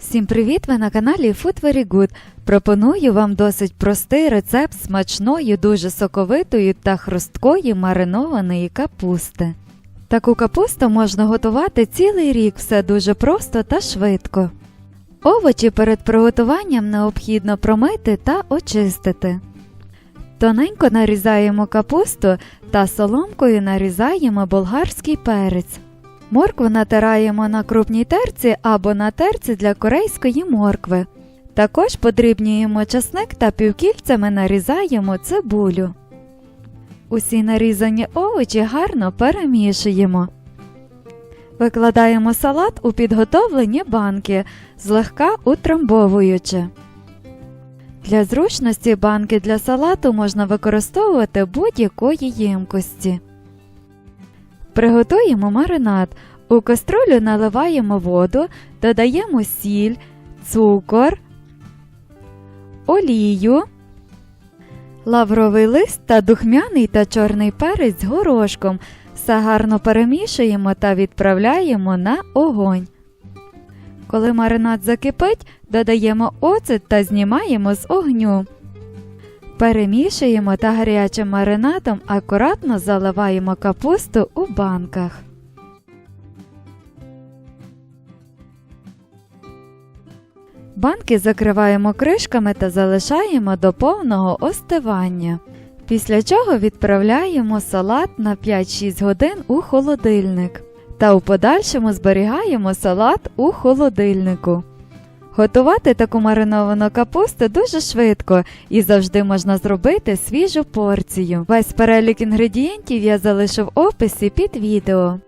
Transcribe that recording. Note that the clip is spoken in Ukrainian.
Всім привіт! Ви на каналі Food Very Good. Пропоную вам досить простий рецепт смачної, дуже соковитої та хрусткої маринованої капусти. Таку капусту можна готувати цілий рік, все дуже просто та швидко. Овочі перед приготуванням необхідно промити та очистити. Тоненько нарізаємо капусту та соломкою нарізаємо болгарський перець. Моркву натираємо на крупній терці або на терці для корейської моркви. Також подрібнюємо часник та півкільцями нарізаємо цибулю. Усі нарізані овочі гарно перемішуємо. Викладаємо салат у підготовлені банки, злегка утрамбовуючи. Для зручності банки для салату можна використовувати будь-якої ємкості. Приготуємо маринад. У каструлю наливаємо воду, додаємо сіль, цукор, олію, лавровий лист та духмяний та чорний перець з горошком. Все гарно перемішуємо та відправляємо на огонь. Коли маринад закипить, додаємо оцет та знімаємо з огню. Перемішуємо та гарячим маринадом акуратно заливаємо капусту у банках. Банки закриваємо кришками та залишаємо до повного остивання. Після чого відправляємо салат на 5-6 годин у холодильник. Та у подальшому зберігаємо салат у холодильнику. Готувати таку мариновану капусту дуже швидко і завжди можна зробити свіжу порцію. Весь перелік інгредієнтів я залишу в описі під відео.